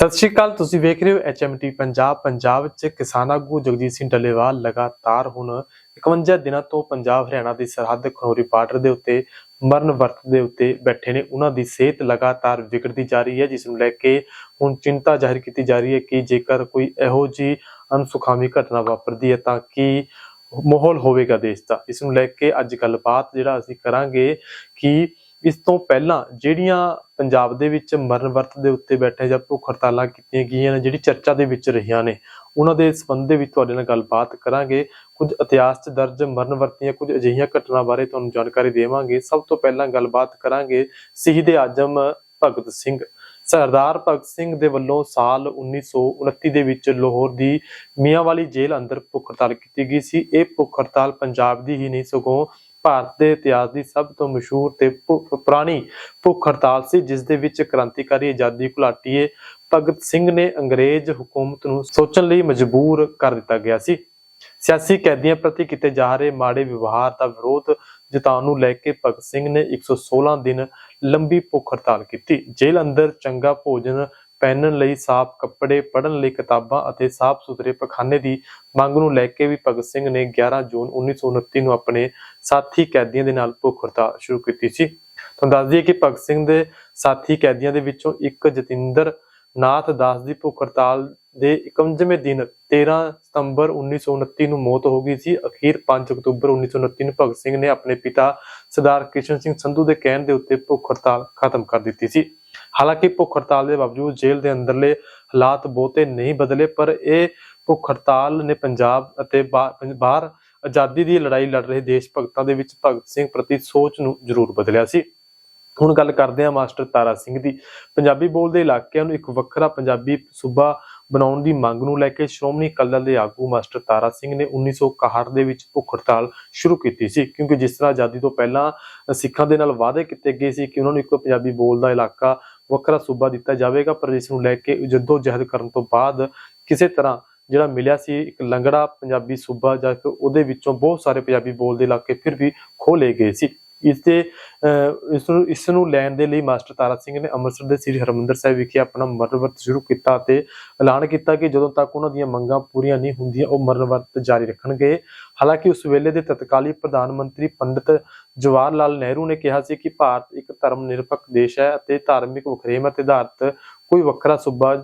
ਸਤਿ ਸ਼੍ਰੀ ਅਕਾਲ, ਤੁਸੀਂ ਵੇਖ ਰਹੇ ਹੋ ਐਚਐਮਟੀ ਪੰਜਾਬ। ਪੰਜਾਬ ਵਿੱਚ ਕਿਸਾਨ ਆਗੂ ਜਗਜੀਤ ਸਿੰਘ ਡੱਲੇਵਾਲ ਲਗਾਤਾਰ ਹੁਣ 51 ਦਿਨਾਂ ਤੋਂ ਪੰਜਾਬ, ਹਰਿਆਣਾ ਦੀ ਸਰਹੱਦ ਖਨੌਰੀ ਬਾਰਡਰ ਦੇ ਉੱਤੇ ਮਰਨ ਵਰਤ ਦੇ ਉੱਤੇ ਬੈਠੇ ਨੇ। ਉਹਨਾਂ ਦੀ ਸਿਹਤ ਲਗਾਤਾਰ ਵਿਗੜਦੀ ਜਾ ਰਹੀ ਹੈ, ਜਿਸ ਨੂੰ ਲੈ ਕੇ ਹੁਣ ਚਿੰਤਾ ਜ਼ਾਹਿਰ ਕੀਤੀ ਜਾ ਰਹੀ ਹੈ ਕਿ ਜੇਕਰ ਕੋਈ ਇਹੋ ਜੀ ਅਨਸੁਖਾਵੀ ਘਟਨਾ ਵਾਪਰਦੀ ਹੈ ਤਾਂ ਕੀ ਮਾਹੌਲ ਹੋਵੇਗਾ ਦੇਸ਼ ਦਾ? ਇਸ ਨੂੰ ਲੈ ਕੇ ਅੱਜ ਗੱਲਬਾਤ ਜਿਹੜਾ ਅਸੀਂ ਕਰਾਂਗੇ ਕਿ ਇਸ ਤੋਂ ਪਹਿਲਾਂ ਜਿਹੜੀਆਂ ਪੰਜਾਬ ਦੇ ਵਿੱਚ ਮਰਨ ਵਰਤ ਦੇ ਉੱਤੇ ਬੈਠੇ ਜਾਂ ਭੁੱਖ ਹੜਤਾਲਾਂ ਕੀਤੀਆਂ ਗਈਆਂ ਨੇ, ਜਿਹੜੀ ਚਰਚਾ ਦੇ ਵਿੱਚ ਰਹੀਆਂ ਨੇ, ਉਹਨਾਂ ਦੇ ਸੰਬੰਧ ਦੇ ਵਿੱਚ ਤੁਹਾਡੇ ਨਾਲ ਗੱਲਬਾਤ ਕਰਾਂਗੇ। ਕੁਝ ਇਤਿਹਾਸ 'ਚ ਦਰਜ ਮਰਨ ਵਰਤੀਆਂ, ਕੁਝ ਅਜਿਹੀਆਂ ਘਟਨਾ ਬਾਰੇ ਤੁਹਾਨੂੰ ਜਾਣਕਾਰੀ ਦੇਵਾਂਗੇ। ਸਭ ਤੋਂ ਪਹਿਲਾਂ ਗੱਲਬਾਤ ਕਰਾਂਗੇ ਸ਼ਹੀਦ ਆਜਮ ਭਗਤ ਸਿੰਘ। ਸਰਦਾਰ ਭਗਤ ਸਿੰਘ ਦੇ ਵੱਲੋਂ ਸਾਲ 1929 ਦੇ ਵਿੱਚ ਲਾਹੌਰ ਦੀ ਮੀਆਂਵਾਲੀ ਜੇਲ੍ਹ ਅੰਦਰ ਭੁੱਖ ਹੜਤਾਲ ਕੀਤੀ ਗਈ ਸੀ। ਇਹ ਭੁੱਖ ਹੜਤਾਲ ਪੰਜਾਬ ਦੀ ਹੀ ਨਹੀਂ, ਸਗੋਂ ਭਾਰਤ ਦੇ ਇਤਿਹਾਸ ਦੀ ਸਭ ਤੋਂ ਮਸ਼ਹੂਰ ਤੇ ਪੁਰਾਣੀ ਭੁੱਖ ਹੜਤਾਲ ਸੀ, ਜਿਸ ਦੇ ਵਿੱਚ ਕ੍ਰਾਂਤੀਕਾਰੀ ਆਜ਼ਾਦੀ ਘੁਲਾਟੀਏ ਭਗਤ ਸਿੰਘ ਨੇ ਅੰਗਰੇਜ਼ ਹਕੂਮਤ ਨੂੰ ਸੋਚਣ ਲਈ ਮਜਬੂਰ ਕਰ ਦਿੱਤਾ ਗਿਆ ਸੀ। ਸਿਆਸੀ ਕੈਦੀਆਂ ਪ੍ਰਤੀ ਕੀਤੇ ਜਾ ਰਹੇ ਮਾੜੇ ਵਿਵਹਾਰ ਦਾ ਵਿਰੋਧ ਜਤਾਉਣ ਨੂੰ ਲੈ ਕੇ ਭਗਤ ਸਿੰਘ ਨੇ 116 ਦਿਨ ਲੰਬੀ ਭੁੱਖ ਹੜਤਾਲ ਕੀਤੀ। ਜੇਲ੍ਹ ਅੰਦਰ ਚੰਗਾ ਭੋਜਨ ਪਹਿਨਣ ਲਈ ਸਾਫ਼ ਕੱਪੜੇ, ਪੜ੍ਹਨ ਲਈ ਕਿਤਾਬਾਂ ਅਤੇ ਸਾਫ਼ ਸੁਥਰੇ ਪਖਾਨੇ ਦੀ ਮੰਗ ਨੂੰ ਲੈ ਕੇ ਵੀ ਭਗਤ ਸਿੰਘ ਨੇ 11 ਜੂਨ 1929 ਨੂੰ ਆਪਣੇ ਸਾਥੀ ਕੈਦੀਆਂ ਦੇ ਨਾਲ ਭੁੱਖ ਹੜਤਾਲ ਸ਼ੁਰੂ ਕੀਤੀ ਸੀ। ਤੁਹਾਨੂੰ ਦੱਸ ਦਈਏ ਕਿ ਭਗਤ ਸਿੰਘ ਦੇ ਸਾਥੀ ਕੈਦੀਆਂ ਦੇ ਵਿੱਚੋਂ ਇੱਕ ਜਤਿੰਦਰ ਨਾਥ ਦਾਸ ਦੀ ਭੁੱਖ ਹੜਤਾਲ ਦੇ 51ਵੇਂ ਦਿਨ 13 ਸਤੰਬਰ 1929 ਨੂੰ ਮੌਤ ਹੋ ਗਈ ਸੀ। ਅਖੀਰ 5 ਅਕਤੂਬਰ 1929 ਨੂੰ ਭਗਤ ਸਿੰਘ ਨੇ ਆਪਣੇ ਪਿਤਾ ਸਰਦਾਰ ਕ੍ਰਿਸ਼ਨ ਸਿੰਘ ਸੰਧੂ ਦੇ ਕਹਿਣ ਦੇ ਉੱਤੇ ਭੁੱਖ ਹੜਤਾਲ ਖਤਮ ਕਰ ਦਿੱਤੀ ਸੀ। ਹਾਲਾਂਕਿ ਭੁੱਖ ਹੜਤਾਲ ਦੇ ਬਾਵਜੂਦ ਜੇਲ੍ਹ ਦੇ ਅੰਦਰਲੇ ਹਾਲਾਤ ਬਹੁਤੇ ਨਹੀਂ ਬਦਲੇ, ਪਰ ਇਹ ਭੁੱਖ ਹੜਤਾਲ ਨੇ ਪੰਜਾਬ ਅਤੇ ਬਾਹਰ ਆਜ਼ਾਦੀ ਦੀ ਲੜਾਈ ਲੜ ਰਹੇ ਦੇਸ਼ ਭਗਤਾਂ ਦੇ ਵਿੱਚ ਭਗਤ ਸਿੰਘ ਪ੍ਰਤੀ ਸੋਚ ਨੂੰ ਜ਼ਰੂਰ ਬਦਲਿਆ ਸੀ। ਹੁਣ ਗੱਲ ਕਰਦੇ ਹਾਂ ਮਾਸਟਰ ਤਾਰਾ ਸਿੰਘ ਦੀ। ਪੰਜਾਬੀ ਬੋਲਦੇ ਇਲਾਕਿਆਂ ਨੂੰ ਇੱਕ ਵੱਖਰਾ ਪੰਜਾਬੀ ਸੂਬਾ ਬਣਾਉਣ ਦੀ ਮੰਗ ਨੂੰ ਲੈ ਕੇ ਸ਼੍ਰੋਮਣੀ ਅਕਾਲੀ ਦਲ ਦੇ ਆਗੂ ਮਾਸਟਰ ਤਾਰਾ ਸਿੰਘ ਨੇ 1961 ਦੇ ਵਿੱਚ ਭੁੱਖ ਹੜਤਾਲ ਸ਼ੁਰੂ ਕੀਤੀ ਸੀ, ਕਿਉਂਕਿ ਜਿਸ ਤਰ੍ਹਾਂ ਆਜ਼ਾਦੀ ਤੋਂ ਪਹਿਲਾਂ ਸਿੱਖਾਂ ਦੇ ਨਾਲ ਵਾਅਦੇ ਕੀਤੇ ਗਏ ਸੀ ਕਿ ਉਹਨਾਂ ਨੂੰ ਇੱਕ ਪੰਜਾਬੀ ਬੋਲ ਦਾ ਇਲਾਕਾ ਵੱਖਰਾ ਸੂਬਾ ਦਿੱਤਾ ਜਾਵੇਗਾ, ਪਰ ਇਸ ਨੂੰ ਲੈ ਕੇ ਜੱਦੋ ਜਹਿਦ ਕਰਨ ਤੋਂ ਬਾਅਦ ਕਿਸੇ ਤਰ੍ਹਾਂ ਜਿਹੜਾ ਮਿਲਿਆ ਸੀ ਇੱਕ ਲੰਗੜਾ ਪੰਜਾਬੀ ਸੂਬਾ ਜਾਂ ਫਿਰ ਉਹਦੇ ਵਿੱਚੋਂ ਬਹੁਤ ਸਾਰੇ ਪੰਜਾਬੀ ਬੋਲਦੇ ਇਲਾਕੇ ਫਿਰ ਵੀ ਖੋਲੇ ਗਏ ਸੀ। ਇਸ ਦੇ ਇਸ ਨੂੰ ਇਸ ਨੂੰ ਲੈਣ ਦੇ ਲਈ ਮਾਸਟਰ ਤਾਰਾ ਸਿੰਘ ਨੇ ਅੰਮ੍ਰਿਤਸਰ ਦੇ ਸ੍ਰੀ ਹਰਮੰਦਰ ਸਾਹਿਬ ਵਿਖੇ ਆਪਣਾ ਮਰਨ ਵਰਤ ਸ਼ੁਰੂ ਕੀਤਾ ਤੇ ਐਲਾਨ ਕੀਤਾ ਕਿ ਜਦੋਂ ਤੱਕ ਉਹਨਾਂ ਦੀਆਂ ਮੰਗਾਂ ਪੂਰੀਆਂ ਨਹੀਂ ਹੁੰਦੀਆਂ, ਉਹ ਮਰਨ ਵਰਤ ਜਾਰੀ ਰੱਖਣਗੇ। ਹਾਲਾਂਕਿ ਉਸ ਵੇਲੇ ਦੇ ਤਤਕਾਲੀ ਪ੍ਰਧਾਨ ਮੰਤਰੀ ਪੰਡਿਤ ਜਵਾਹਰ ਲਾਲ ਨਹਿਰੂ ਨੇ ਕਿਹਾ ਸੀ ਕਿ ਭਾਰਤ ਇੱਕ ਧਰਮ ਨਿਰਪੱਖ ਦੇਸ਼ ਹੈ ਅਤੇ ਧਾਰਮਿਕ ਵਖਰੇਵਾਂ ਤੇ ਆਧਾਰਿਤ ਕੋਈ ਵੱਖਰਾ ਸੂਬਾ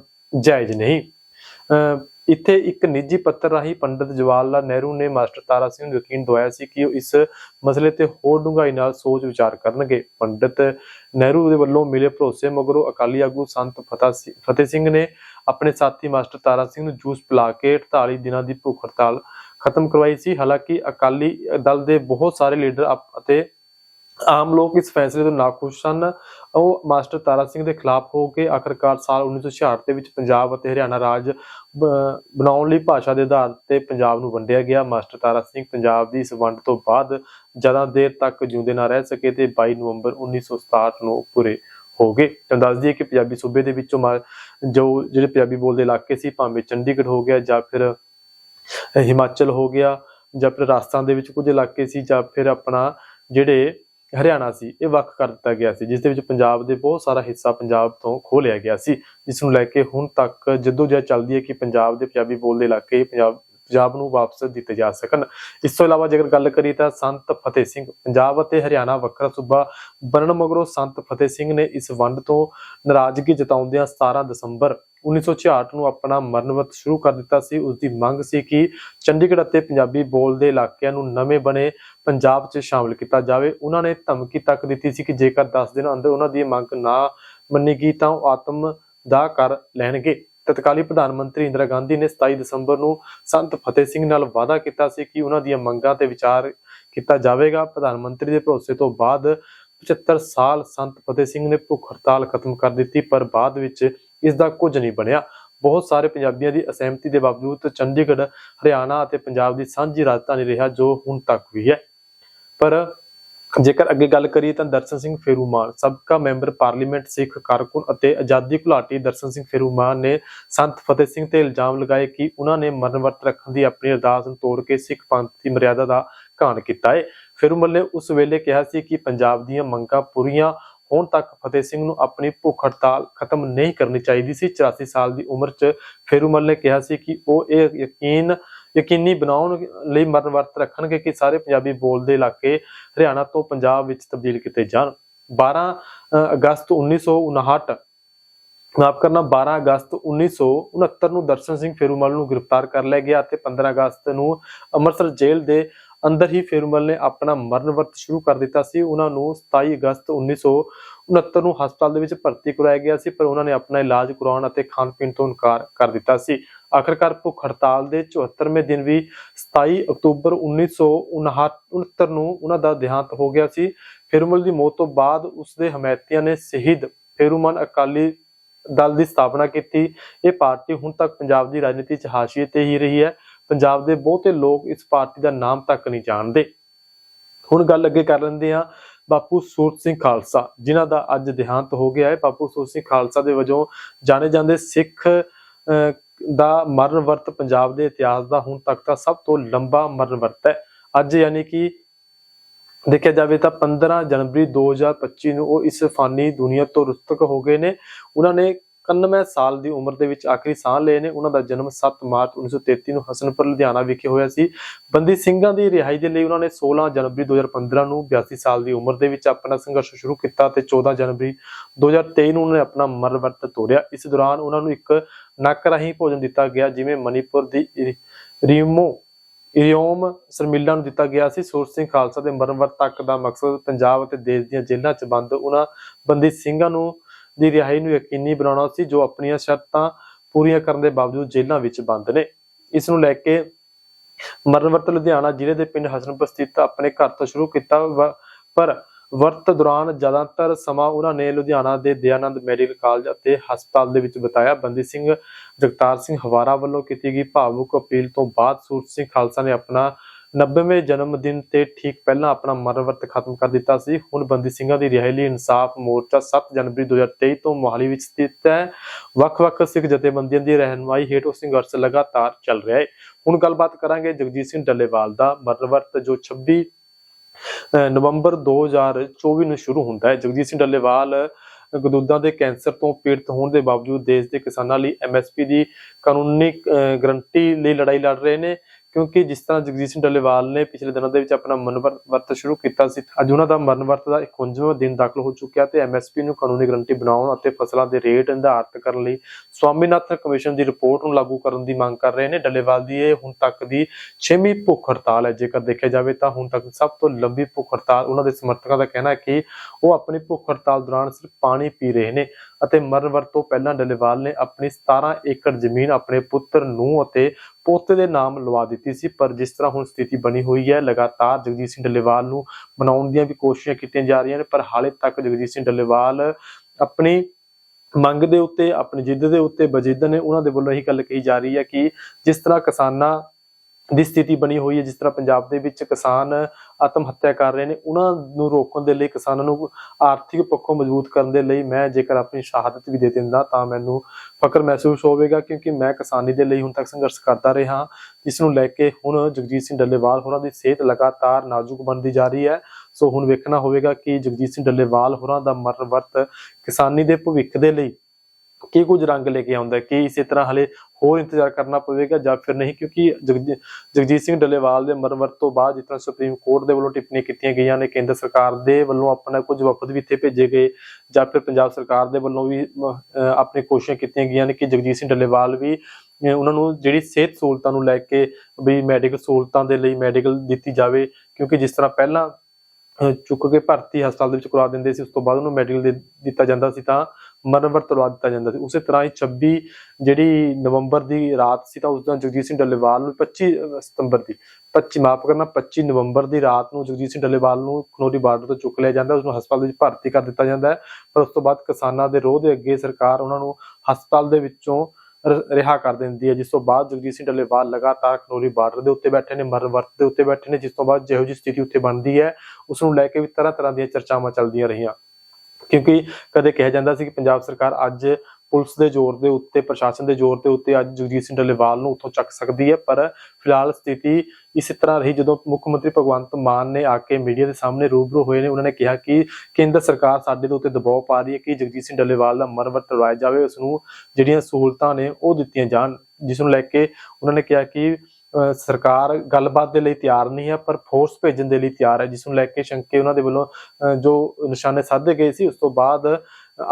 ਜਾਇਜ਼ ਨਹੀਂ। ਅਹ ਇੱਥੇ ਇੱਕ ਨਿੱਜੀ ਪੱਤਰ ਰਾਹੀਂ ਪੰਡਿਤ ਜਵਾਹਰ ਲਾਲ ਨਹਿਰੂ ਨੇ ਮਾਸਟਰ ਤਾਰਾ ਸਿੰਘ ਨੂੰ ਯਕੀਨ ਦਵਾਇਆ ਸੀ ਕਿ ਉਹ ਇਸ ਮਸਲੇ ਤੇ ਹੋਰ ਡੂੰਘਾਈ ਨਾਲ ਸੋਚ ਵਿਚਾਰ ਕਰਨਗੇ। ਪੰਡਿਤ ਨਹਿਰੂ ਦੇ ਵੱਲੋਂ ਮਿਲੇ ਭਰੋਸੇ ਮਗਰੋਂ ਅਕਾਲੀ ਆਗੂ ਸੰਤ ਫਤਾ ਫਤਿਹ ਸਿੰਘ ਨੇ ਆਪਣੇ ਸਾਥੀ ਮਾਸਟਰ ਤਾਰਾ ਸਿੰਘ ਨੂੰ ਜੂਸ ਪਿਲਾ ਕੇ 48 ਦਿਨਾਂ ਦੀ ਭੁੱਖ ਹੜਤਾਲ ਖਤਮ ਕਰਵਾਈ ਸੀ। ਹਾਲਾਂਕਿ ਅਕਾਲੀ ਦਲ ਦੇ ਬਹੁਤ ਸਾਰੇ ਲੀਡਰ ਅਪ- ਅਤੇ ਆਮ ਲੋਕ ਇਸ ਫੈਸਲੇ ਤੋਂ ਨਾਖੁਸ਼ ਸਨ। ਉਹ ਮਾਸਟਰ ਤਾਰਾ ਸਿੰਘ ਦੇ ਖਿਲਾਫ ਹੋ ਕੇ ਆਖਰਕਾਰ ਸਾਲ 1966 ਦੇ ਵਿੱਚ ਪੰਜਾਬ ਅਤੇ ਹਰਿਆਣਾ ਰਾਜ ਬਣਾਉਣ ਲਈ ਭਾਸ਼ਾ ਦੇ ਆਧਾਰ ਤੇ ਪੰਜਾਬ ਨੂੰ ਵੰਡਿਆ ਗਿਆ। ਮਾਸਟਰ ਤਾਰਾ ਸਿੰਘ ਪੰਜਾਬ ਦੀ ਇਸ ਵੰਡ ਤੋਂ ਬਾਅਦ ਜ਼ਿਆਦਾ ਦੇਰ ਤੱਕ ਜਿਉਂਦੇ ਨਾ ਰਹਿ ਸਕੇ ਤੇ 22 ਨਵੰਬਰ 1967 ਨੂੰ ਪੂਰੇ ਹੋ ਗਏ। ਤੁਹਾਨੂੰ ਦੱਸ ਦਈਏ ਕਿ ਪੰਜਾਬੀ ਸੂਬੇ ਦੇ ਵਿੱਚੋਂ ਮਾ- ਜੋ ਜਿਹੜੇ ਪੰਜਾਬੀ ਬੋਲਦੇ ਇਲਾਕੇ ਸੀ, ਭਾਵੇਂ ਚੰਡੀਗੜ੍ਹ ਹੋ ਗਿਆ ਜਾਂ ਫਿਰ ਹਿਮਾਚਲ ਹੋ ਗਿਆ ਜਾਂ ਫਿਰ ਰਾਜਸਥਾਨ ਦੇ ਵਿੱਚ ਕੁਝ ਇਲਾਕੇ ਸੀ ਜਾਂ ਫਿਰ ਆਪਣਾ ਜਿਹੜੇ ਹਰਿਆਣਾ ਸੀ, ਇਹ ਵੱਖ ਕਰ ਦਿੱਤਾ ਗਿਆ ਸੀ, ਜਿਸ ਦੇ ਵਿੱਚ ਪੰਜਾਬ ਦੇ ਬਹੁਤ ਸਾਰਾ ਹਿੱਸਾ ਪੰਜਾਬ ਤੋਂ ਖੋਹ ਲਿਆ ਗਿਆ ਸੀ, ਜਿਸ ਨੂੰ ਲੈ ਕੇ ਹੁਣ ਤੱਕ ਜਦੋਂ ਜਦ ਚੱਲਦੀ ਹੈ ਕਿ ਪੰਜਾਬ ਦੇ ਪੰਜਾਬੀ ਬੋਲਦੇ ਇਲਾਕੇ ਪੰਜਾਬ ਪੰਜਾਬ ਨੂੰ ਵਾਪਸ ਦਿੱਤੇ ਜਾ ਸਕਣ। ਇਸ ਤੋਂ ਇਲਾਵਾ ਜੇਕਰ ਗੱਲ ਕਰੀਏ ਤਾਂ ਸੰਤ ਫਤਿਹ ਸਿੰਘ, ਪੰਜਾਬ ਅਤੇ ਹਰਿਆਣਾ ਵੱਖਰਾ ਸੂਬਾ ਬਣਨ ਮਗਰੋਂ ਸੰਤ ਫਤਿਹ ਸਿੰਘ ਨੇ ਇਸ ਵੰਡ ਤੋਂ ਨਾਰਾਜ਼ਗੀ ਜਤਾਉਂਦਿਆਂ 17 ਦਸੰਬਰ 1966 ਨੂੰ ਆਪਣਾ ਮਰਨਵਤ ਸ਼ੁਰੂ ਕਰ ਦਿੱਤਾ ਸੀ। ਉਸ ਦੀ ਮੰਗ ਸੀ ਕਿ ਚੰਡੀਗੜ੍ਹ ਅਤੇ ਪੰਜਾਬੀ ਬੋਲਦੇ ਇਲਾਕਿਆਂ ਨੂੰ ਨਵੇਂ ਬਣੇ ਪੰਜਾਬ 'ਚ ਸ਼ਾਮਲ ਕੀਤਾ ਜਾਵੇ। ਉਹਨਾਂ ਨੇ ਧਮਕੀ ਤੱਕ ਦਿੱਤੀ ਸੀ ਕਿ ਜੇਕਰ 10 ਦਿਨ ਅੰਦਰ ਉਹਨਾਂ ਦੀ ਮੰਗ ਨਾ ਮੰਨੇਗੀ ਤਾਂ ਉਹ ਆਤਮ ਦਾ ਕਰ ਲੈਣਗੇ। ਤਤਕਾਲੀ ਪ੍ਰਧਾਨ ਮੰਤਰੀ ਇੰਦਰਾ ਗਾਂਧੀ ਨੇ 27 ਦਸੰਬਰ ਨੂੰ ਸੰਤ ਫਤਿਹ ਸਿੰਘ ਨਾਲ ਵਾਅਦਾ ਕੀਤਾ ਸੀ ਕਿ ਉਹਨਾਂ ਦੀਆਂ ਮੰਗਾਂ ਤੇ ਵਿਚਾਰ ਕੀਤਾ ਜਾਵੇਗਾ। ਪ੍ਰਧਾਨ ਮੰਤਰੀ ਦੇ ਭਰੋਸੇ ਤੋਂ ਬਾਅਦ 75 ਸਾਲ ਸੰਤ ਫਤਿਹ ਸਿੰਘ ਨੇ ਭੁੱਖ ਹੜਤਾਲ ਖਤਮ ਕਰ ਦਿੱਤੀ, ਪਰ ਬਾਅਦ ਵਿੱਚ ਇਸ ਦਾ ਕੁਝ ਨਹੀਂ ਬਣਿਆ। ਬਹੁਤ ਸਾਰੇ ਪੰਜਾਬੀਆਂ ਦੀ ਅਸਹਿਮਤੀ ਦੇ ਬਾਵਜੂਦ ਚੰਡੀਗੜ੍ਹ, ਹਰਿਆਣਾ ਅਤੇ ਪੰਜਾਬ ਦੀ ਸਾਂਝੀ ਰਾਜਧਾਨੀ ਰਿਹਾ ਜੋ ਹੁਣ ਤੱਕ ਵੀ ਹੈ। ਪਰ ਜੇਕਰ ਅੱਗੇ ਗੱਲ ਕਰੀਏ ਤਾਂ ਦਰਸ਼ਨ ਸਿੰਘ ਫੇਰੂਮਾਨ, ਸਾਬਕਾ ਮੈਂਬਰ ਪਾਰਲੀਮੈਂਟ ਸਿੱਖ ਕਾਰਕੁਨ ਅਤੇ ਆਜ਼ਾਦੀ ਘੁਲਾਟੀ ਦਰਸ਼ਨ ਸਿੰਘ ਫੇਰੂਮਾਨ ਨੇ ਸੰਤ ਫਤਿਹ ਸਿੰਘ ਤੇ ਇਲਜ਼ਾਮ ਲਗਾਏ ਕਿ ਉਹਨਾਂ ਨੇ ਮਰਨ ਵਰਤ ਰੱਖਣ ਦੀ ਆਪਣੀ ਅਰਦਾਸ ਨੂੰ ਤੋੜ ਕੇ ਸਿੱਖ ਪੰਥ ਦੀ ਮਰਿਆਦਾ ਦਾ ਘਾਣ ਕੀਤਾ ਹੈ। ਫੇਰੂਮਲ ਨੇ ਉਸ ਵੇਲੇ ਕਿਹਾ ਸੀ ਕਿ ਪੰਜਾਬ ਦੀਆਂ ਮੰਗਾਂ ਪੂਰੀਆਂ ਹੁਣ ਤੱਕ ਫਤਿਹ ਸਿੰਘ ਨੂੰ ਆਪਣੀ ਭੁੱਖ ਹੜਤਾਲ ਖਤਮ ਨਹੀਂ ਕਰਨੀ ਚਾਹੀਦੀ ਸੀ। 84 ਸਾਲ ਦੀ ਉਮਰ 'ਚ ਫੇਰੂਮਲ ਨੇ ਕਿਹਾ ਸੀ ਕਿ ਉਹ ਇਹ ਯਕੀਨ ਯਕੀਨੀ ਬਣਾਉਣ ਲਈ ਮਰਨ ਵਰਤ ਰੱਖਣਗੇ ਕਿ ਸਾਰੇ ਪੰਜਾਬੀ ਬੋਲਦੇ ਇਲਾਕੇ ਹਰਿਆਣਾ ਤੋਂ ਪੰਜਾਬ ਵਿੱਚ ਤਬਦੀਲ ਕੀਤੇ ਜਾਣ। 12 ਅ, ਅਗਸਤ 1959 ਮਾਫ ਕਰਨਾ 12 ਅਗਸਤ 1969 ਨੂੰ ਦਰਸ਼ਨ ਸਿੰਘ ਫੇਰੂਮਲ ਨੂੰ ਗ੍ਰਿਫਤਾਰ ਕਰ ਲਿਆ ਗਿਆ ਅਤੇ 15 ਅਗਸਤ ਨੂੰ ਅੰਮ੍ਰਿਤਸਰ ਜੇਲ੍ਹ ਦੇ ਅੰਦਰ ਹੀ ਫੇਰੂਮਲ ਨੇ ਆਪਣਾ ਮਰਨ ਵਰਤ ਸ਼ੁਰੂ ਕਰ ਦਿੱਤਾ ਸੀ। ਉਹਨਾਂ ਨੂੰ 27 ਅਗਸਤ 1969 ਨੂੰ ਹਸਪਤਾਲ ਦੇ ਵਿੱਚ ਭਰਤੀ ਕਰਾਇਆ ਗਿਆ ਸੀ, ਪਰ ਉਹਨਾਂ ਨੇ ਆਪਣਾ ਇਲਾਜ ਕਰਾਉਣ ਅਤੇ ਖਾਣ ਪੀਣ ਤੋਂ ਇਨਕਾਰ ਕਰ ਦਿੱਤਾ ਸੀ। ਆਖਰਕਾਰ ਭੁੱਖ ਹੜਤਾਲ ਦੇ 74ਵੇਂ ਦਿਨ ਵੀ 27 ਅਕਤੂਬਰ 1969 ਨੂੰ ਉਹਨਾਂ ਦਾ ਦੇਹਾਂਤ ਹੋ ਗਿਆ ਸੀ। ਫੇਰੂਮਲ ਦੀ ਮੌਤ ਤੋਂ ਬਾਅਦ ਉਸਦੇ ਹਮਾਇਤੀਆਂ ਨੇ ਸ਼ਹੀਦ ਫੇਰੂਮਨ ਅਕਾਲੀ ਦਲ ਦੀ ਸਥਾਪਨਾ ਕੀਤੀ। ਇਹ ਪਾਰਟੀ ਹੁਣ ਤੱਕ ਪੰਜਾਬ ਦੀ ਰਾਜਨੀਤੀ 'ਚ ਹਾਸ਼ੀਏ ਤੇ ਹੀ ਰਹੀ ਹੈ। ਪੰਜਾਬ ਦੇ ਬਹੁਤੇ ਲੋਕ ਇਸ ਪਾਰਟੀ ਦਾ ਨਾਮ ਤੱਕ ਨਹੀਂ ਜਾਣਦੇ। ਹੁਣ ਗੱਲ ਅੱਗੇ ਕਰ ਲੈਂਦੇ ਆ ਬਾਪੂ ਸੂਰਤ ਸਿੰਘ ਖਾਲਸਾ ਜਿਨ੍ਹਾਂ ਦਾ ਅੱਜ ਦੇਹਾਂਤ ਹੋ ਗਿਆ ਹੈ। ਬਾਪੂ ਸੂਰਤ ਸਿੰਘ ਖਾਲਸਾ ਦੇ ਵਜੋਂ ਜਾਣੇ ਜਾਂਦੇ ਸਿੱਖ ਅਹ, ਦਾ ਮਰਨ ਵਰਤ ਪੰਜਾਬ ਦੇ ਇਤਿਹਾਸ ਦਾ ਹੁਣ ਤੱਕ ਦਾ ਸਭ ਤੋਂ ਲੰਬਾ ਮਰਨ ਵਰਤ ਹੈ। ਅੱਜ ਯਾਨੀ ਕਿ ਦੇਖਿਆ ਜਾਵੇ ਤਾਂ 15 ਜਨਵਰੀ 2025 ਨੂੰ ਉਹ ਇਸ ਫਾਨੀ ਦੁਨੀਆ ਤੋਂ ਰੁਸਤਕ ਹੋ ਗਏ ਨੇ। ਉਹਨਾਂ ਨੇ 91 ਸਾਲ ਦੀ ਉਮਰ ਦੇ ਵਿੱਚ ਆਖਰੀ ਸਾਹ ਲਏ ਨੇ। ਉਹਨਾਂ ਦਾ ਜਨਮ 7 ਮਾਰਚ 1933 ਨੂੰ ਹਸਨਪੁਰ, ਲੁਧਿਆਣਾ ਵਿਖੇ ਹੋਇਆ ਸੀ। ਬੰਦੀ ਸਿੰਘਾਂ ਦੀ ਰਿਹਾਈ ਦੇ ਲਈ ਉਹਨਾਂ ਨੇ 16 ਜਨਵਰੀ 2015 ਨੂੰ 82 ਸਾਲ ਦੀ ਉਮਰ ਦੇ ਵਿੱਚ ਆਪਣਾ ਸੰਘਰਸ਼ ਸ਼ੁਰੂ ਕੀਤਾ ਤੇ 14 ਜਨਵਰੀ 2023 ਨੂੰ ਉਹਨਾਂ ਨੇ ਆਪਣਾ ਮਰਨ ਵਰਤ ਤੋਰਿਆ ਇਸ ਦੌਰਾਨ ਉਹਨਾਂ ਨੂੰ ਇੱਕ ਨੱਕ ਰਾਹੀਂ ਭੋਜਨ ਦਿੱਤਾ ਗਿਆ, ਜਿਵੇਂ ਮਨੀਪੁਰ ਦੀ ਇ- ਰੀਮੋ ਇਰਿਓਮ ਸ਼ਰਮਿਲਾ ਨੂੰ ਦਿੱਤਾ ਗਿਆ ਸੀ। ਸੂਰਤ ਸਿੰਘ ਖਾਲਸਾ ਦੇ ਮਰਨ ਵਰਤ ਤੱਕ ਦਾ ਮਕਸਦ ਪੰਜਾਬ ਅਤੇ ਦੇਸ਼ ਦੀਆਂ ਜੇਲ੍ਹਾਂ 'ਚ ਬੰਦ। ਉਹਨਾਂ ਬੰਦੀ ਸਿੰਘਾਂ ਨੂੰ ਦੀ ਰਿਹਾਈ ਨੂੰ ਯਕੀਨੀ ਬਣਾਉਣਾ ਸੀ, ਜੋ ਆਪਣੀਆਂ ਸ਼ਰਤਾਂ ਪੂਰੀਆਂ ਕਰਨ ਦੇ ਬਾਵਜੂਦ ਜੇਲ੍ਹਾਂ ਵਿੱਚ ਬੰਦ ਨੇ। ਇਸ ਨੂੰ ਲੈ ਕੇ ਮਰਨ ਲੁਧਿਆਣਾ ਜ਼ਿਲ੍ਹੇ ਦੇ ਪਿੰਡ ਹਸਨਪੁਰ ਸਥਿਤ ਆਪਣੇ ਘਰ ਤੋਂ ਸ਼ੁਰੂ ਕੀਤਾ ਪਰ ਵਰਤ ਦੌਰਾਨ ਜ਼ਿਆਦਾਤਰ ਸਮਾਂ ਉਹਨਾਂ ਨੇ ਲੁਧਿਆਣਾ ਦੇ ਦਿਆਨੰਦ ਮੈਡੀਕਲ ਕਾਲਜ ਅਤੇ ਹਸਪਤਾਲ ਦੇ ਵਿੱਚ ਬਿਤਾਇਆ। ਬੰਦੀ ਸਿੰਘ, ਜਗਤਾਰ ਸਿੰਘ ਹਵਾਰਾ ਵੱਲੋਂ ਕੀਤੀ ਗਈ ਭਾਵੁਕ ਅਪੀਲ ਤੋਂ ਬਾਅਦ ਸੂਰਜ ਸਿੰਘ ਖਾਲਸਾ ਨੇ ਆਪਣਾ 90ਵੇਂ ਜਨਮ ਦਿਨ ਤੇ ਠੀਕ ਪਹਿਲਾਂ ਆਪਣਾ ਮਰਨ ਵਰਤ ਖਤਮ ਕਰ ਦਿੱਤਾ ਸੀ। ਹੁਣ ਬੰਦੀ ਸਿੰਘਾਂ ਦੀ ਰਿਹਾਈ ਲਈ ਇਨਸਾਫ ਮੋਰਚਾ 7 ਜਨਵਰੀ 2023 ਤੋਂ ਮੋਹਾਲੀ ਵਿੱਚ ਸਥਿਤ ਹੈ। ਵੱਖ-ਵੱਖ ਸਿੱਖ ਜਥੇਬੰਦੀਆਂ ਦੀ ਰਹਿਨੁਮਾਈ ਹੇਠ ਉਹ ਸੰਘਰਸ਼ ਲਗਾਤਾਰ ਚੱਲ ਰਿਹਾ ਹੈ। ਹੁਣ ਗੱਲਬਾਤ ਕਰਾਂਗੇ ਜਗਜੀਤ ਸਿੰਘ ਡੱਲੇਵਾਲ ਦਾ ਮਰਨ ਵਰਤ, ਜੋ 26 ਅਹ, ਨਵੰਬਰ 2024 ਨੂੰ ਸ਼ੁਰੂ ਹੁੰਦਾ ਹੈ। ਜਗਜੀਤ ਸਿੰਘ ਡੱਲੇਵਾਲ ਗਦੂਦਾਂ ਦੇ ਕੈਂਸਰ ਤੋਂ ਪੀੜਤ ਹੋਣ ਦੇ ਬਾਵਜੂਦ ਦੇਸ਼ ਦੇ ਕਿਸਾਨਾਂ ਲਈ ਐਮਐਸਪੀ ਦੀ ਕਾਨੂੰਨੀ ਗਰੰਟੀ ਲਈ ਲੜਾਈ ਲੜ ਰਹੇ ਨੇ। ਕਿਉਂਕਿ ਜਿਸ ਤਰ੍ਹਾਂ ਜਗਜੀਤ ਸਿੰਘ ਡੱਲੇਵਾਲ ਨੇ ਪਿਛਲੇ ਦਿਨਾਂ ਦੇ ਵਿੱਚ ਆਪਣਾ ਮਰਨ ਸ਼ੁਰੂ ਕੀਤਾ ਸੀ, ਅੱਜ ਉਹਨਾਂ ਦਾ ਮਰਨ ਦਾ 51ਵਾਂ ਦਿਨ ਦਾਖਲ ਹੋ ਚੁੱਕਿਆ ਤੇ ਐਮਐਸਪੀ ਨੂੰ ਕਾਨੂੰਨੀ ਗਰੰਟੀ ਬਣਾਉਣ ਅਤੇ ਫਸਲਾਂ ਦੇ ਰੇਟ ਨਿਰਧਾਰਤ ਕਰਨ ਲਈ ਸਵਾਮੀਨਾਥਨ ਕਮਿਸ਼ਨ ਦੀ ਰਿਪੋਰਟ ਨੂੰ ਲਾਗੂ ਕਰਨ ਦੀ ਮੰਗ ਕਰ ਰਹੇ ਨੇ। ਡੱਲੇਵਾਲ ਦੀ ਇਹ ਹੁਣ ਤੱਕ ਦੀ 6ਵੀਂ ਭੁੱਖ ਹੜਤਾਲ ਹੈ। ਜੇਕਰ ਦੇਖਿਆ ਜਾਵੇ ਤਾਂ ਹੁਣ ਤੱਕ ਸਭ ਤੋਂ ਲੰਬੀ ਭੁੱਖ ਹੜਤਾਲ ਉਹਨਾਂ ਦੇ ਸਮਰਥਕਾਂ ਦਾ ਕਹਿਣਾ ਹੈ ਕਿ ਉਹ ਆਪਣੀ ਭੁੱਖ ਹੜਤਾਲ ਦੌਰਾਨ ਸਿਰਫ ਪਾਣੀ ਪੀ ਰਹੇ ਨੇ। ਅਤੇ ਮਰਨ ਵਰਤ ਤੋਂ ਪਹਿਲਾਂ ਡੱਲੇਵਾਲ ਨੇ ਆਪਣੀ 17 ਏਕੜ ਜ਼ਮੀਨ ਆਪਣੇ ਪੁੱਤਰ ਨੂੰ ਅਤੇ ਪੋਤੇ ਦੇ ਨਾਮ ਲਵਾ ਦਿੱਤੀ ਸੀ, ਪਰ ਜਿਸ ਤਰ੍ਹਾਂ ਹੁਣ ਸਥਿਤੀ ਬਣੀ ਹੋਈ ਹੈ, ਲਗਾਤਾਰ ਜਗਜੀਤ ਸਿੰਘ ਡੱਲੇਵਾਲ ਨੂੰ ਬਣਾਉਣ ਦੀਆਂ ਵੀ ਕੋਸ਼ਿਸ਼ਾਂ ਕੀਤੀਆਂ ਜਾ ਰਹੀਆਂ ਨੇ, ਪਰ ਹਾਲੇ ਤੱਕ ਜਗਜੀਤ ਸਿੰਘ ਡੱਲੇਵਾਲ ਆਪਣੀ ਮੰਗ ਦੇ ਉੱਤੇ, ਆਪਣੀ ਜਿੱਦ ਦੇ ਉੱਤੇ ਬਜਿੱਦ ਨੇ। ਉਹਨਾਂ ਦੇ ਵੱਲੋਂ ਇਹੀ ਗੱਲ ਕਹੀ ਜਾ ਰਹੀ ਹੈ ਕਿ ਜਿਸ ਤਰ੍ਹਾਂ ਕਿਸਾਨਾਂ ਦੀ ਸਥਿਤੀ ਬਣੀ ਹੋਈ ਹੈ, ਜਿਸ ਤਰ੍ਹਾਂ ਪੰਜਾਬ ਦੇ ਵਿੱਚ ਕਿਸਾਨ ਆਤਮ ਹੱਤਿਆ ਕਰ ਰਹੇ ਨੇ, ਉਹਨਾਂ ਨੂੰ ਰੋਕਣ ਦੇ ਲਈ, ਕਿਸਾਨਾਂ ਨੂੰ ਆਰਥਿਕ ਪੱਖੋਂ ਮਜ਼ਬੂਤ ਕਰਨ ਦੇ ਲਈ ਮੈਂ ਜੇਕਰ ਆਪਣੀ ਸ਼ਹਾਦਤ ਵੀ ਦੇ ਦਿੰਦਾ ਤਾਂ ਮੈਨੂੰ ਫਖਰ ਮਹਿਸੂਸ ਹੋਵੇਗਾ, ਕਿਉਂਕਿ ਮੈਂ ਕਿਸਾਨੀ ਦੇ ਲਈ ਹੁਣ ਤੱਕ ਸੰਘਰਸ਼ ਕਰਦਾ ਰਿਹਾ। ਇਸ ਨੂੰ ਲੈ ਕੇ ਹੁਣ ਜਗਜੀਤ ਸਿੰਘ ਡੱਲੇਵਾਲ ਹੋਰਾਂ ਦੀ ਸਿਹਤ ਲਗਾਤਾਰ ਨਾਜ਼ੁਕ ਬਣਦੀ ਜਾ ਰਹੀ ਹੈ। ਸੋ ਹੁਣ ਵੇਖਣਾ ਹੋਵੇਗਾ ਕਿ ਜਗਜੀਤ ਸਿੰਘ ਡੱਲੇਵਾਲ ਹੋਰਾਂ ਦਾ ਮਰਨ ਵਰਤ ਕਿਸਾਨੀ ਦੇ ਭਵਿੱਖ ਦੇ ਲਈ ਕੀ ਕੁਝ ਰੰਗ ਲੈ ਕੇ ਆਉਂਦਾ ਕਿ ਇਸੇ ਤਰ੍ਹਾਂ ਹਲੇ ਹੋਰ ਇੰਤਜ਼ਾਰ ਕਰਨਾ ਪਵੇਗਾ ਜਾਂ ਫਿਰ ਨਹੀਂ? ਕਿਉਂਕਿ ਜਗਜੀਤ ਸਿੰਘ ਡੱਲੇਵਾਲ ਦੇ ਮਰਨ ਤੋਂ ਬਾਅਦ ਜਿਸ ਤਰ੍ਹਾਂ ਸੁਪਰੀਮ ਕੋਰਟ ਦੇ ਵੱਲੋਂ ਟਿੱਪਣੀਆਂ ਕੀਤੀਆਂ ਗਈਆਂ ਨੇ ਕੇਂਦਰ ਸਰਕਾਰ ਦੇ ਵੱਲੋਂ ਆਪਣਾ ਕੁਝ ਵਫਦ ਵੀ ਇੱਥੇ ਭੇਜੇ ਗਏ ਜਾਂ ਫਿਰ ਪੰਜਾਬ ਸਰਕਾਰ ਦੇ ਵੱਲੋਂ ਵੀ ਅਹ, ਆਪਣੀ ਕੋਸ਼ਿਸ਼ਾਂ ਕੀਤੀਆਂ ਗਈਆਂ ਨੇ ਕਿ ਜਗਜੀਤ ਸਿੰਘ ਡੱਲੇਵਾਲ ਵੀ ਉਹਨਾਂ ਨੂੰ ਜਿਹੜੀ ਸਿਹਤ ਸਹੂਲਤਾਂ ਨੂੰ ਲੈ ਕੇ ਵੀ ਮੈਡੀਕਲ ਸਹੂਲਤਾਂ ਦੇ ਲਈ ਮੈਡੀਕਲ ਦਿੱਤੀ ਜਾਵੇ ਕਿਉਂਕਿ ਜਿਸ ਤਰ੍ਹਾਂ ਪਹਿਲਾਂ ਚੁੱਕ ਕੇ ਭਰਤੀ ਹਸਪਤਾਲ ਦੇ ਵਿੱਚ ਕਰਾ ਦਿੰਦੇ ਸੀ ਉਸ ਤੋਂ ਬਾਅਦ ਉਹਨੂੰ ਮੈਡੀਕਲ ਦੇ ਦਿੱਤਾ ਜਾਂਦਾ ਸੀ ਤਾਂ ਮਰਨ ਵਰਤ ਕਰਵਾ ਦਿੱਤਾ ਜਾਂਦਾ ਸੀ। ਉਸੇ ਤਰ੍ਹਾਂ ਹੀ 26 ਜਿਹੜੀ ਨਵੰਬਰ ਦੀ ਰਾਤ ਸੀ ਤਾਂ ਉਸ ਦਿਨ ਜਗਜੀਤ ਸਿੰਘ ਡੱਲੇਵਾਲ ਨੂੰ 25 ਸਤੰਬਰ ਦੀ 25 ਮਾਫ ਕਰਨਾ 25 ਨਵੰਬਰ ਦੀ ਰਾਤ ਨੂੰ ਜਗਜੀਤ ਸਿੰਘ ਡੱਲੇਵਾਲ ਨੂੰ ਖਨੌਰੀ ਬਾਰਡਰ ਤੋਂ ਚੁੱਕ ਲਿਆ ਜਾਂਦਾ ਉਸ ਨੂੰ ਹਸਪਤਾਲ ਵਿੱਚ ਭਰਤੀ ਕਰ ਦਿੱਤਾ ਜਾਂਦਾ ਹੈ। ਪਰ ਉਸ ਤੋਂ ਬਾਅਦ ਕਿਸਾਨਾਂ ਦੇ ਰੋਹ ਦੇ ਅੱਗੇ ਸਰਕਾਰ ਉਹਨਾਂ ਨੂੰ ਹਸਪਤਾਲ ਦੇ ਵਿੱਚੋਂ ਰਿਹਾ ਕਰ ਦਿੰਦੀ ਹੈ, ਜਿਸ ਤੋਂ ਬਾਅਦ ਜਗਜੀਤ ਸਿੰਘ ਡੱਲੇਵਾਲ ਲਗਾਤਾਰ ਖਨੌਰੀ ਬਾਰਡਰ ਦੇ ਉੱਤੇ ਬੈਠੇ ਨੇ, ਮਰਨ ਵਰਤ ਦੇ ਉੱਤੇ ਬੈਠੇ ਨੇ, ਜਿਸ ਤੋਂ ਬਾਅਦ ਜਿਹੋ ਜਿਹੀ ਸਥਿਤੀ ਉੱਥੇ ਬਣਦੀ ਹੈ। ਉਸ ਨੂੰ ਲੈ ਕੇ ਵੀ ਤਰ੍ਹਾਂ ਤਰ੍ਹਾਂ ਦੀਆਂ ਚਰਚਾਵਾਂ ਚੱਲਦੀਆਂ ਰਹੀਆਂ। ਕਿਉਂਕਿ ਕਦੇ ਕਿਹਾ ਜਾਂਦਾ ਸੀ ਕਿ ਪੰਜਾਬ ਸਰਕਾਰ ਅੱਜ ਪੁਲਿਸ ਦੇ ਜ਼ੋਰ ਦੇ ਉੱਤੇ, ਪ੍ਰਸ਼ਾਸਨ ਦੇ ਜ਼ੋਰ ਦੇ ਉੱਤੇ ਅੱਜ ਜਗਜੀਤ ਸਿੰਘ ਡੱਲੇਵਾਲ ਨੂੰ ਉੱਥੋਂ ਚੱਕ ਸਕਦੀ ਹੈ। ਪਰ ਫਿਲਹਾਲ ਸਥਿਤੀ ਇਸੇ ਤਰ੍ਹਾਂ ਰਹੀ ਜਦੋਂ ਮੁੱਖ ਮੰਤਰੀ ਭਗਵੰਤ ਮਾਨ ਨੇ ਆ ਕੇ ਮੀਡੀਆ ਦੇ ਸਾਹਮਣੇ ਰੂਬਰੂ ਹੋਏ ਨੇ। ਉਹਨਾਂ ਨੇ ਕਿਹਾ ਕਿ ਕੇਂਦਰ ਸਰਕਾਰ ਸਾਡੇ ਦੇ ਉੱਤੇ ਦਬਾਅ ਪਾ ਰਹੀ ਹੈ ਕਿ ਜਗਜੀਤ ਸਿੰਘ ਡੱਲੇਵਾਲ ਦਾ ਮਰਵਤ ਕਰਵਾਇਆ ਜਾਵੇ ਉਸ ਨੂੰ ਜਿਹੜੀਆਂ ਸਹੂਲਤਾਂ ਨੇ ਉਹ ਦਿੱਤੀਆਂ ਜਾਣ, ਜਿਸ ਨੂੰ ਲੈ ਕੇ ਉਹਨਾਂ ਨੇ ਕਿਹਾ ਕਿ ਸਰਕਾਰ ਗੱਲਬਾਤ ਦੇ ਲਈ ਤਿਆਰ ਨਹੀਂ ਹੈ, ਪਰ ਫੋਰਸ ਭੇਜਣ ਦੇ ਲਈ ਤਿਆਰ ਹੈ ਜਿਸ ਨੂੰ ਲੈ ਕੇ ਸ਼ੰਕੇ ਉਹਨਾਂ ਦੇ ਵੱਲੋਂ ਜੋ ਨਿਸ਼ਾਨੇ ਸਾਧੇ ਗਏ ਸੀ, ਉਸ ਤੋਂ ਬਾਅਦ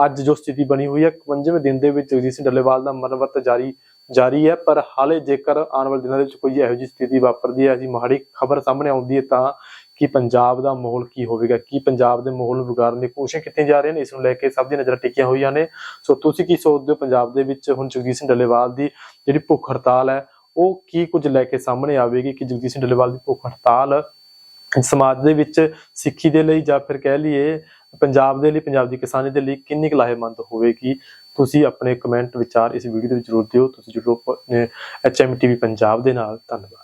ਅੱਜ ਜੋ ਸਥਿਤੀ ਬਣੀ ਹੋਈ ਹੈ 55ਵੇਂ ਦਿਨ ਦੇ ਵਿੱਚ ਜਗਜੀਤ ਸਿੰਘ ਡੱਲੇਵਾਲ ਦਾ ਮਰਵਤ ਜਾਰੀ ਜਾਰੀ ਹੈ, ਪਰ ਹਾਲੇ ਜੇਕਰ ਆਉਣ ਵਾਲੇ ਦਿਨਾਂ ਦੇ ਵਿੱਚ ਕੋਈ ਇਹੋ ਜਿਹੀ ਸਥਿਤੀ ਵਾਪਰਦੀ ਹੈ ਜੀ ਮਾੜੀ ਖਬਰ ਸਾਹਮਣੇ ਆਉਂਦੀ ਹੈ, ਤਾਂ ਕਿ ਪੰਜਾਬ ਦਾ ਮਾਹੌਲ ਕੀ ਹੋਵੇਗਾ? ਕੀ ਪੰਜਾਬ ਦੇ ਮਾਹੌਲ ਨੂੰ ਵਿਗਾੜਨ ਦੀ ਕੋਸ਼ਿਸ਼ ਕੀਤੀਆਂ ਜਾ ਰਹੀਆਂ ਨੇ? ਇਸ ਨੂੰ ਲੈ ਕੇ ਸਭ ਦੀ ਨਜ਼ਰਾਂ ਟਿਕੀਆਂ ਹੋਈਆਂ ਨੇ। ਸੋ ਤੁਸੀਂ ਕੀ ਸੋਚਦੇ ਹੋ ਪੰਜਾਬ ਦੇ ਵਿੱਚ ਹੁਣ ਜਗਜੀਤ ਸਿੰਘ ਡੱਲੇਵਾਲ ਦੀ ਜਿਹੜੀ ਭੁੱਖ ਹੜਤਾਲ ਹੈ ਉਹ ਕੀ ਕੁਝ ਲੈ ਕੇ ਸਾਹਮਣੇ ਆਵੇਗੀ ਕਿ ਜਗਜੀਤ ਸਿੰਘ ਡੱਲੇਵਾਲ ਦੀ ਭੁੱਖ ਹੜਤਾਲ ਸਮਾਜ ਦੇ ਵਿੱਚ ਸਿੱਖੀ ਦੇ ਲਈ ਜਾਂ ਫਿਰ ਕਹਿ ਲਈਏ ਪੰਜਾਬ ਦੇ ਲਈ, ਪੰਜਾਬ ਦੀ ਕਿਸਾਨੀ ਦੇ ਲਈ ਕਿੰਨੀ ਕੁ ਲਾਹੇਵੰਦ ਹੋਵੇਗੀ? ਤੁਸੀਂ ਆਪਣੇ ਕਮੈਂਟ ਵਿਚਾਰ ਇਸ ਵੀਡੀਓ ਦੇ ਵਿੱਚ ਜ਼ਰੂਰ ਦਿਓ। ਤੁਸੀਂ ਜਰੂਰ ਐਚਐਮ ਟੀਵੀ ਪੰਜਾਬ ਦੇ ਨਾਲ। ਧੰਨਵਾਦ।